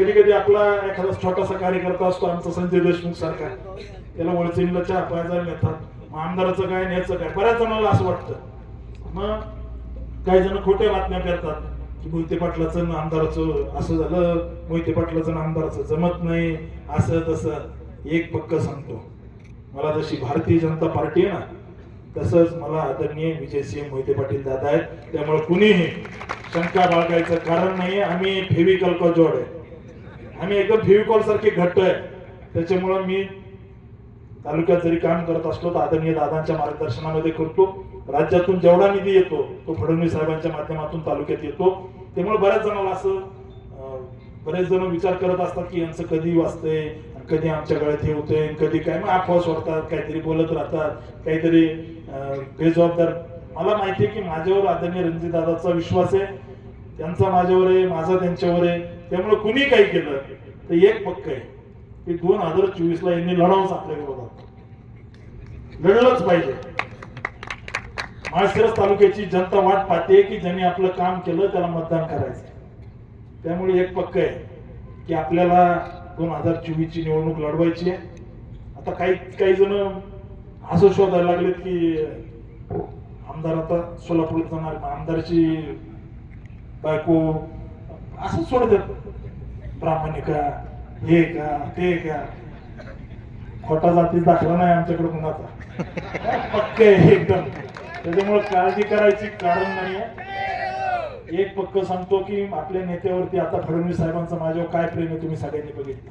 कधी कधी आपला एखादा छोटासा कार्यकर्ता असतो आमचा संजय देशमुख सारखा. त्याला वळचिंगला चहा पाहायला नेतात मग आमदाराचं काय न्यायचं काय? बऱ्याच जणांना असं वाटतं. मग काही जण खोट्या बातम्या करतात की मोहिते पाटलाचं आमदाराचं असं झालं मोहिते पाटलाचं आमदाराचं जमत नाही असं तसं. एक पक्क सांगतो. मला जशी भारतीय जनता पार्टी आहे ना तसंच मला आदरणीय विजयसिंह मोहिते पाटील दादा आहेत. त्यामुळे कुणीही शंका बाळगायचं कारण नाही आम्ही फेविकल का जोड आहे? आम्ही एकदम फेविकॉल सारखी घट्ट आहे. त्याच्यामुळं मी तालुक्यात जरी काम करत असलो तर आदरणीय दादांच्या मार्गदर्शनामध्ये करतो. राज्यातून जेवढा निधी येतो तो फडणवीस साहेबांच्या माध्यमातून तालुक्यात येतो. त्यामुळे बऱ्याच जणांना असं बरेच जण विचार करत असतात की यांचं कधी वाचतंय कधी आमच्या गळ्यात हे होतंय कधी काय मग अफवा सोडतात काहीतरी बोलत राहतात काहीतरी अं, बेजबाबदार. मला माहिती आहे की माझ्यावर आदरणीय रणजित दादाचा विश्वास आहे. त्यांचा माझ्यावर आहे माझा त्यांच्यावर आहे. त्यामुळे कुणी काही केलं तर एक पक्क आहे की दोन हजार चोवीस ला यांनी लढावंच आपल्या विरोधात लढलंच पाहिजे. माळशिरस तालुक्याची जनता वाट पाहते की ज्यांनी आपलं काम केलं त्याला मतदान करायचं. त्यामुळे एक पक्क आहे की आपल्याला दोन हजार चोवीस ची निवडणूक लढवायची आहे. आता काही काही जण असं शोधायला लागलेत की आमदार आता सोलापूर जाणार आमदारची बायको असं सोडतात प्रामाणिका हे का ते का. खोटा जातीच दाखला नाही आमच्याकडे कुणाचा. पक्क आहे एकदम. त्याच्यामुळे काळजी करायची कारण नाहीये एक पक्क सांगतो की आपल्या नेत्यावरती आता फडणवीस साहेबांचं माझ्यावर काय प्रेम आहे तुम्ही सगळ्यांनी बघितलं.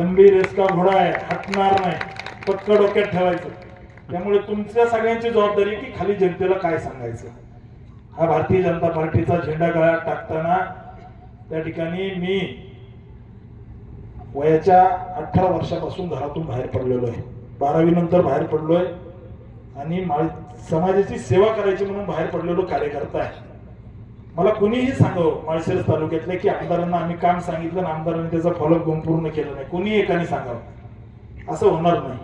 लंबी रेसका घोडा आहे हटणार नाही. पक्क डोक्यात ठेवायचं. त्यामुळे तुमच्या सगळ्यांची जबाबदारी की खाली जनतेला काय सांगायचं. हा भारतीय जनता पार्टीचा झेंडा गळ्यात टाकताना त्या ठिकाणी मी वयाच्या अठरा वर्षापासून घरातून बाहेर पडलेलो आहे. बारावी नंतर बाहेर पडलोय आणि मा समाजाची सेवा करायची म्हणून बाहेर पडलेलो कार्यकर्ता आहे. मला कुणीही सांगावं माळशिरस तालुक्यातले की आमदारांना आम्ही काम सांगितलं आणि आमदारांनी त्याचा फॉलोअप घेऊन पूर्ण केलं नाही. कोणी एकाने सांगावं. असं होणार नाही.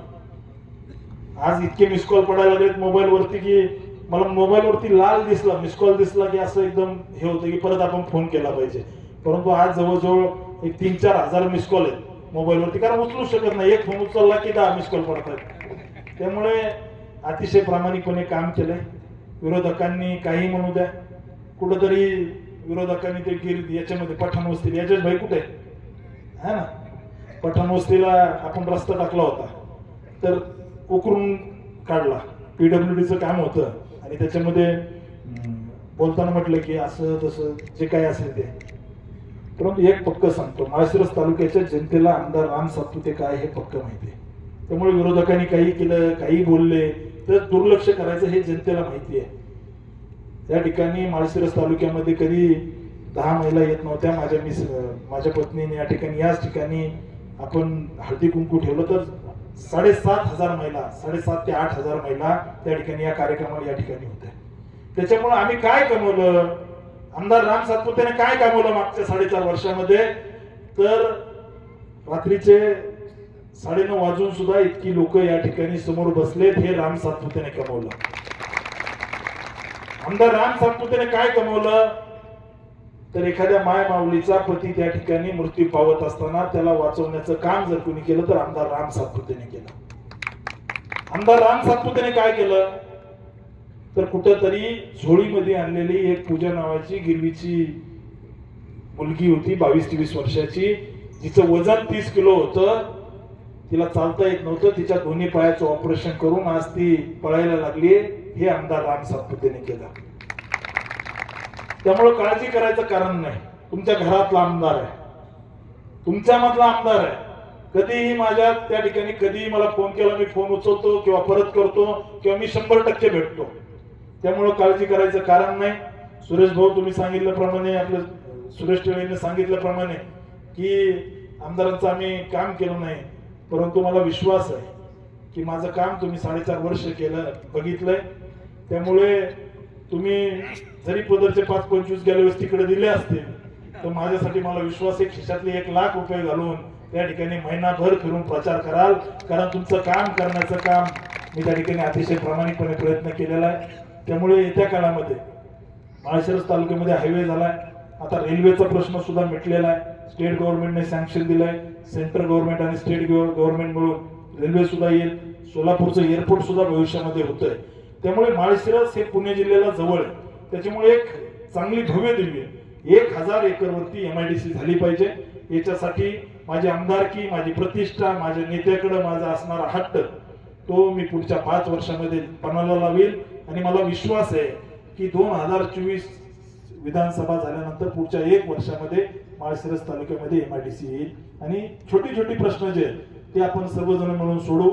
आज इतके मिस कॉल पडायला लागलेत मोबाईलवरती की मला मोबाईलवरती लाल दिसला मिस कॉल दिसला की असं एकदम हे होतं की परत आपण फोन केला पाहिजे. परंतु आज जवळजवळ एक तीन चार हजार मिस कॉल आहेत मोबाईलवरती. कारण उचलू शकत नाही. एक फोन उचलला की दहा मिस कॉल पडतात. त्यामुळे अतिशय प्रामाणिकपणे काम केलंय. विरोधकांनी काही म्हणू द्या. कुठंतरी विरोधकांनी ते गिर याच्यामध्ये पठाण वस्ती याच्याच भाई कुठे है ना? पठाण वस्तीला आपण रस्ता टाकला होता. तर उकरून काढला. पीडब्ल्यूडीचं काम होतं. आणि त्याच्यामध्ये बोलताना म्हटलं की असं तसं जे काय असेल ते. परंतु एक पक्क सांगतो माळशिरस तालुक्याच्या जनतेला आमदार राम सातपुते काय हे पक्क माहिती आहे. त्यामुळे विरोधकांनी काही केलं काही बोलले तर दुर्लक्ष करायचं हे जनतेला माहिती आहे. त्या ठिकाणी माळशिरस तालुक्यामध्ये कधी दहा महिला येत नव्हत्या माझ्या मिस माझ्या पत्नीने या ठिकाणी याच ठिकाणी आपण हळदी कुंकू ठेवलं तर साडेसात हजार महिला साडेसात ते आठ हजार महिला त्या ठिकाणी या कार्यक्रमाला या ठिकाणी होत्या. त्याच्यामुळे आम्ही काय कमवलं? आमदार राम सातपुतेने काय कमवलं मागच्या साडेचार वर्षामध्ये? तर रात्रीचे साडेनऊ वाजून सुद्धा इतकी लोक या ठिकाणी समोर बसलेत हे राम सातपुतेने कमवलं. आमदार राम सातपुतेने काय कमवलं? तर एखाद्या माय माऊलीचा पती त्या ठिकाणी मृत्यू पावत असताना त्याला वाचवण्याचं काम जर कोणी केलं तर आमदार राम सातपुतेने केलं. आमदार राम सातपुतेने काय केलं? तर कुठंतरी झोळीमध्ये आणलेली एक पूजा नावाची गिरवीची मुलगी होती बावीस तेवीस वर्षाची. जिचं वजन तीस किलो होतं. तिला चालता येत नव्हतं. तिच्या दोन्ही पायाचं ऑपरेशन करून आज ती पळायला लागली. हे आमदार राम सातपुतेने केलं. त्यामुळं काळजी करायचं कारण नाही. तुमच्या घरातला आमदार आहे. तुमच्या मधला आमदार आहे. कधीही माझ्या त्या ठिकाणी कधीही मला फोन केला मी फोन उचलतो किंवा परत करतो किंवा मी शंभर टक्के भेटतो. त्यामुळं काळजी करायचं कारण नाही. सुरेश भाऊ तुम्ही सांगितल्याप्रमाणे आपलं सुरेश टेळेने सांगितल्याप्रमाणे की आमदारांचं आम्ही काम केलं नाही. परंतु मला विश्वास आहे की माझं काम तुम्ही साडेचार वर्ष केलं बघितलंय. त्यामुळे तुम्ही जरी पदरचे पाच पंचवीस गेल्या वेळेस तिकडे दिले असतील तर माझ्यासाठी मला विश्वास आहे खिशातले एक लाख रुपये घालून त्या ठिकाणी महिनाभर फिरून प्रचार कराल. कारण तुमचं काम करण्याचं काम मी त्या ठिकाणी अतिशय प्रामाणिकपणे प्रयत्न केलेला आहे. त्यामुळे येत्या काळामध्ये माळशिरस तालुक्यामध्ये हायवे झालाय. आता रेल्वेचा प्रश्न सुद्धा मिटलेला आहे. स्टेट गव्हर्नमेंटने सँक्शन दिलंय. सेंट्रल गव्हर्नमेंट आणि स्टेट गव्हर्नमेंट मिळून रेल्वे सुद्धा येईल. सोलापूरचं एअरपोर्ट सुद्धा भविष्यामध्ये होतंय. त्यामुळे माळशिरस हे पुणे जिल्ह्याला जवळ आहे. त्याच्यामुळे एक चांगली भव्य दिव्य एक हजार एकरवरती एम आय डी सी झाली पाहिजे. याच्यासाठी माझी आमदारकी माझी प्रतिष्ठा माझ्या नेत्याकडे माझा असणारा हट्ट तो मी पुढच्या पाच वर्षामध्ये पणाला लावेल. आणि मला विश्वास आहे की दोन हजार चोवीस विधानसभा झाल्यानंतर पुढच्या एक वर्षामध्ये माळशिरस तालुक्यामध्ये एम आय डी सी येईल. आणि छोटी छोटी प्रश्न जे आहेत ते आपण सर्वजण मिळून सोडू.